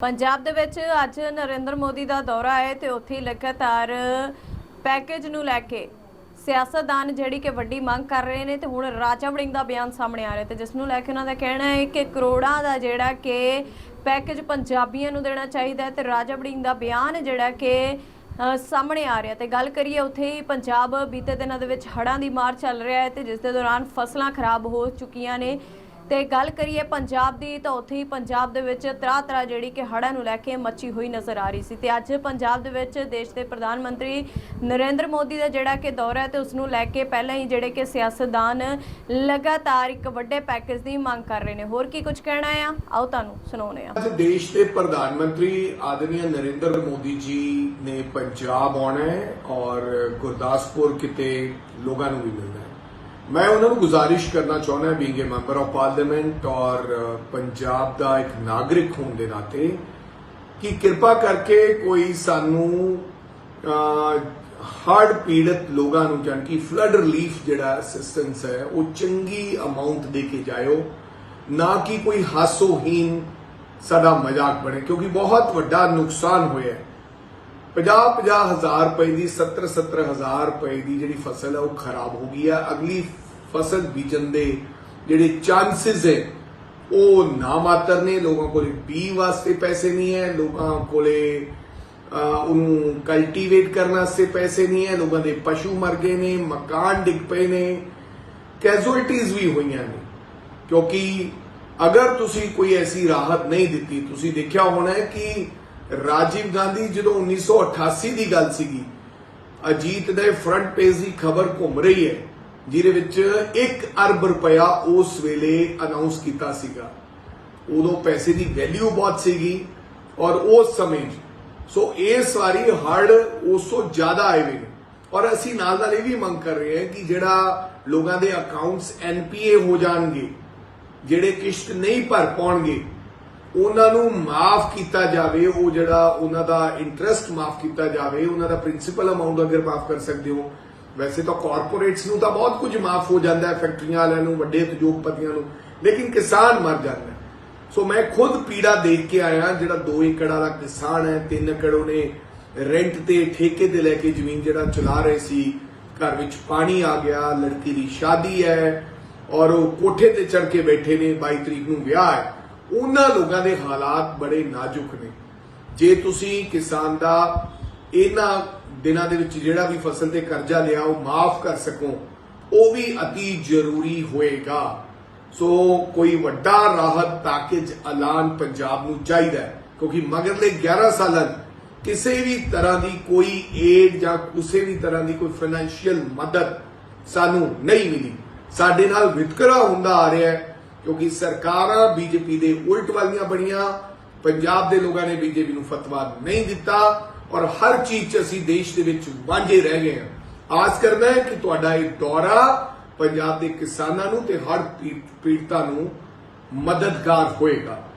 ਪੰਜਾਬ ਦੇ ਵਿੱਚ ਅੱਜ ਨਰਿੰਦਰ ਮੋਦੀ ਦਾ ਦੌਰਾ ਹੈ ਤੇ ਉੱਥੇ ਲਗਾਤਾਰ ਪੈਕੇਜ ਨੂੰ ਲੈ ਕੇ ਸਿਆਸਤਦਾਨ ਜਿਹੜੀ ਕਿ ਵੱਡੀ ਮੰਗ ਕਰ ਰਹੇ ਨੇ ਤੇ ਹੁਣ ਰਾਜਾ ਵੜਿੰਗ ਦਾ ਬਿਆਨ ਸਾਹਮਣੇ ਆ ਰਿਹਾ ਤੇ ਜਿਸ ਨੂੰ ਲੈ ਕੇ ਉਹਨਾਂ ਦਾ ਕਹਿਣਾ ਹੈ ਕਿ ਕਰੋੜਾਂ ਦਾ ਜਿਹੜਾ ਕਿ ਪੈਕੇਜ ਪੰਜਾਬੀਆਂ ਨੂੰ ਦੇਣਾ ਚਾਹੀਦਾ ਹੈ ਤੇ ਰਾਜਾ ਵੜਿੰਗ ਦਾ ਬਿਆਨ ਜਿਹੜਾ ਕਿ ਸਾਹਮਣੇ ਆ ਰਿਹਾ ਤੇ ਗੱਲ ਕਰੀਏ ਉੱਥੇ ਹੀ ਪੰਜਾਬ ਬੀਤੇ ਦਿਨਾਂ ਦੇ ਵਿੱਚ ਹੜ੍ਹਾਂ ਦੀ ਮਾਰ ਚੱਲ ਰਿਹਾ ਹੈ ਤੇ ਜਿਸ ਦੇ ਦੌਰਾਨ ਫਸਲਾਂ ਖਰਾਬ ਹੋ ਚੁੱਕੀਆਂ ਨੇ। ਤੇ ਗੱਲ ਕਰੀਏ ਪੰਜਾਬ ਦੀ ਤਾਂ ਉੱਥੇ ਹੀ ਪੰਜਾਬ ਦੇ ਵਿੱਚ ਤਰ੍ਹਾਂ ਤਰ੍ਹਾਂ ਜਿਹੜੀ ਕਿ ਹੜ੍ਹਾਂ ਨੂੰ ਲੈ ਕੇ ਮੱਚੀ ਹੋਈ ਨਜ਼ਰ ਆ ਰਹੀ ਸੀ ਤੇ ਅੱਜ ਪੰਜਾਬ ਦੇ ਵਿੱਚ ਦੇਸ਼ ਦੇ ਪ੍ਰਧਾਨ ਮੰਤਰੀ ਨਰਿੰਦਰ ਮੋਦੀ ਦਾ ਜਿਹੜਾ ਕਿ ਦੌਰਾ ਹੈ ਤੇ ਉਸ ਨੂੰ ਲੈ ਕੇ ਪਹਿਲਾਂ ਹੀ ਜਿਹੜੇ ਕਿ ਸਿਆਸਤਦਾਨ ਲਗਾਤਾਰ ਇੱਕ ਵੱਡੇ ਪੈਕੇਜ ਦੀ ਮੰਗ ਕਰ ਰਹੇ ਨੇ। ਹੋਰ ਕੀ ਕੁਝ ਕਹਿਣਾ ਆ? ਆਓ ਤੁਹਾਨੂੰ ਸੁਣਾਉਂਦੇ ਆ ਅੱਜ ਦੇਸ਼ ਦੇ ਪ੍ਰਧਾਨ ਮੰਤਰੀ ਆਦਰਨੀय ਨਰਿੰਦਰ ਮੋਦੀ ਜੀ ਨੇ ਪੰਜਾਬ ਆਉਣਾ ਹੈ ਔਰ ਗੁਰਦਾਸਪੁਰ ਕਿਤੇ ਲੋਕਾਂ ਨੂੰ ਵੀ ਮਿਲਣਾ ਹੈ। ਮੈਂ ਉਹਨਾਂ ਨੂੰ ਗੁਜ਼ਾਰਿਸ਼ ਕਰਨਾ ਚਾਹੁੰਦਾ being a member of parliament ਔਰ ਪੰਜਾਬ ਦਾ ਇੱਕ ਨਾਗਰਿਕ ਹੋਣ ਦੇ ਨਾਤੇ, ਕਿ ਕਿਰਪਾ ਕਰਕੇ ਕੋਈ ਸਾਨੂੰ ਹਾਰਡ ਪੀੜਤ ਲੋਕਾਂ ਨੂੰ ਜਾਨ ਕਿ ਫਲੱਡ ਰਿਲੀਫ ਜਿਹੜਾ ਅਸਿਸਟੈਂਸ ਹੈ, ਉਹ ਚੰਗੀ ਅਮਾਉਂਟ ਦੇ ਕੇ ਜਾਇਓ, ਨਾ ਕਿ ਕੋਈ ਹਾਸੋਹੀਨ ਸਾਡਾ ਮਜ਼ਾਕ ਬਣੇ, ਕਿਉਂਕਿ ਬਹੁਤ ਵੱਡਾ ਨੁਕਸਾਨ ਹੋਇਆ ਹੈ। 50 ਹਜ਼ਾਰ ਰੁਪਏ ਦੀ 70 70 ਹਜ਼ਾਰ ਰੁਪਏ ਦੀ ਜਿਹੜੀ ਫਸਲ ਹੈ ਉਹ ਖਰਾਬ ਹੋ ਗਈ ਹੈ ਅਗਲੀ ਫਸਲ ਬੀਜਣ ਦੇ ਜਿਹੜੇ ਚਾਂਸਸ ਹੈ, ਉਹ ਨਾ ਮਾਤਰ ਨੇ। ਲੋਕਾਂ ਕੋਲੇ ਬੀ ਵਾਸਤੇ ਪੈਸੇ ਨਹੀਂ ਹੈ। ਲੋਕਾਂ ਕੋਲੇ ਉਹਨੂੰ ਕਲਟੀਵੇਟ ਕਰਨ ਵਾਸਤੇ ਪੈਸੇ ਨਹੀਂ ਹੈ। ਲੋਕਾਂ ਦੇ ਪਸ਼ੂ ਮਰ ਗਏ ਨੇ, ਮਕਾਨ ਡਿੱਗ ਪਏ ਨੇ। ਕੈਜ਼ੁਅਲਟੀਜ਼ ਵੀ ਹੋਈਆਂ ਨੇ। ਕਿਉਂਕਿ ਅਗਰ ਤੁਸੀਂ ਕੋਈ ਐਸੀ ਰਾਹਤ ਨਹੀਂ ਦਿੱਤੀ, ਤੁਸੀਂ ਦੇਖਿਆ ਹੋਣਾ ਹੈ ਕਿ ਰਾਜੀਵ ਗਾਂਧੀ ਜਦੋਂ 1988 ਦੀ ਗੱਲ ਸੀਗੀ, ਅਜੀਤ ਦੇ ਫਰੰਟ ਪੇਜ ਦੀ ਖਬਰ ਘੁੰਮ ਰਹੀ ਹੈ, ਜਿਹਦੇ ਵਿੱਚ 1 ਅਰਬ ਰੁਪਇਆ ਉਸ ਵੇਲੇ ਅਨਾਉਂਸ ਕੀਤਾ ਸੀਗਾ। ਉਦੋਂ ਪੈਸੇ ਦੀ ਵੈਲਿਊ ਬਹੁਤ ਸੀਗੀ ਔਰ ਉਸ ਸਮੇਂ ਸੋ ਇਸ ਵਾਰੀ ਹੜ ਉਸ ਤੋਂ ਜ਼ਿਆਦਾ ਆਏ ਹੋਏ ਨੇ। ਔਰ ਅਸੀਂ ਨਾਲ ਨਾਲ ਇਹ ਵੀ ਮੰਗ ਕਰ ਰਹੇ ਹਾਂ ਕਿ ਜਿਹੜਾ ਲੋਕਾਂ ਦੇ ਅਕਾਊਂਟਸ ਐਨਪੀਏ ਹੋ ਜਾਣਗੇ, ਜਿਹੜੇ ਕਿਸ਼ਤ ਨਹੀਂ ਭਰ ਪਾਉਣਗੇ ਉਹਨਾਂ ਨੂੰ ਮਾਫ ਕੀਤਾ ਜਾਵੇ, ਉਹ ਜਿਹੜਾ ਉਹਨਾਂ ਦਾ ਇੰਟਰਸਟ ਮਾਫ ਕੀਤਾ ਜਾਵੇ, ਉਹਨਾਂ ਦਾ ਪ੍ਰਿੰਸੀਪਲ ਅਮਾਉਂਟ ਅਗਰ ਮਾਫ ਕਰ ਸਕਦੇ ਹੋ, ਵੈਸੇ ਤਾਂ ਕਾਰਪੋਰੇਟਸ ਨੂੰ ਤਾਂ ਬਹੁਤ ਕੁਝ ਮਾਫ ਹੋ ਜਾਂਦਾ ਹੈ, ਫੈਕਟਰੀਆਂ ਵਾਲਿਆਂ ਨੂੰ, ਵੱਡੇ ਉਦਯੋਗਪਤੀਆਂ ਨੂੰ, ਲੇਕਿਨ ਕਿਸਾਨ ਮਰ ਜਾਂਦਾ ਸੋ ਮੈਂ ਖੁਦ ਪੀੜਾ ਦੇਖ ਕੇ ਆਇਆ, ਜਿਹੜਾ 2 ਏਕੜ ਵਾਲਾ ਕਿਸਾਨ ਹੈ 3 ਏਕੜ ਉਹਨੇ ਰੈਂਟ ਤੇ ਠੇਕੇ ਤੇ ਲੈ ਕੇ ਜ਼ਮੀਨ ਜਿਹੜਾ ਚਲਾ ਰਹੇ ਸੀ, ਘਰ ਵਿੱਚ ਪਾਣੀ ਆ ਗਿਆ, ਲੜਕੀ ਦੀ ਸ਼ਾਦੀ ਹੈ, ਔਰ ਉਹ ਕੋਠੇ ਤੇ ਚੜ ਕੇ ਬੈਠੇ ਨੇ 22 ਤਰੀਕ ਨੂੰ ਵਿਆਹ ਹੈ। ਉਹਨਾਂ ਲੋਕਾਂ ਦੇ ਹਾਲਾਤ ਬੜੇ ਨਾਜ਼ੁਕ ਨੇ। ਜੇ ਤੁਸੀਂ ਕਿਸਾਨ ਦਾ ਇਹਨਾਂ ਦਿਨਾਂ ਦੇ ਵਿੱਚ ਜਿਹੜਾ ਵੀ ਫਸਲ ਤੇ ਕਰਜ਼ਾ ਲਿਆ, ਉਹ ਮਾਫ ਕਰ ਸਕੋ, ਉਹ ਵੀ ਅਤੀ ਜ਼ਰੂਰੀ ਹੋਏਗਾ। ਸੋ ਕੋਈ ਵੱਡਾ ਰਾਹਤ ਪੈਕੇਜ ਐਲਾਨ ਪੰਜਾਬ ਨੂੰ ਚਾਹੀਦਾ ਹੈ, ਕਿਉਂਕਿ ਮਗਰਲੇ 11 ਸਾਲਾਂ 'ਚ ਕਿਸੇ ਵੀ ਤਰ੍ਹਾਂ ਦੀ ਕੋਈ ਏਡ ਜਾਂ ਕਿਸੇ ਵੀ ਤਰ੍ਹਾਂ ਦੀ ਕੋਈ ਫਾਈਨੈਂਸ਼ੀਅਲ ਮਦਦ ਸਾਨੂੰ ਨਹੀਂ ਮਿਲੀ। ਸਾਡੇ ਨਾਲ ਵਿਤਕਰਾ ਹੁੰਦਾ ਆ ਰਿਹਾ ਹੈ। ਕਿਉਂਕਿ ਸਰਕਾਰਾਂ ਬੀਜੇਪੀ ਦੇ ਉਲਟ ਵਾਲੀਆਂ ਬਣੀਆਂ, ਪੰਜਾਬ ਦੇ ਲੋਕਾਂ ਨੇ ਬੀਜੇਪੀ ਨੂੰ ਫਤਵਾ ਨਹੀਂ ਦਿੱਤਾ ਔਰ ਹਰ ਚੀਜ਼ 'ਚ ਅਸੀਂ ਦੇਸ਼ ਦੇ ਵਿੱਚ ਵਾਂਝੇ ਰਹਿ ਗਏ ਹਾਂ। ਆਸ ਕਰਦਾ ਹੈ ਕਿ ਤੁਹਾਡਾ ਇਹ ਦੌਰਾ ਪੰਜਾਬ ਦੇ ਕਿਸਾਨਾਂ ਨੂੰ ਤੇ ਹਰ ਪੀ- ਪੀੜਤਾਂ ਨੂੰ ਮਦਦਗਾਰ ਹੋਏਗਾ।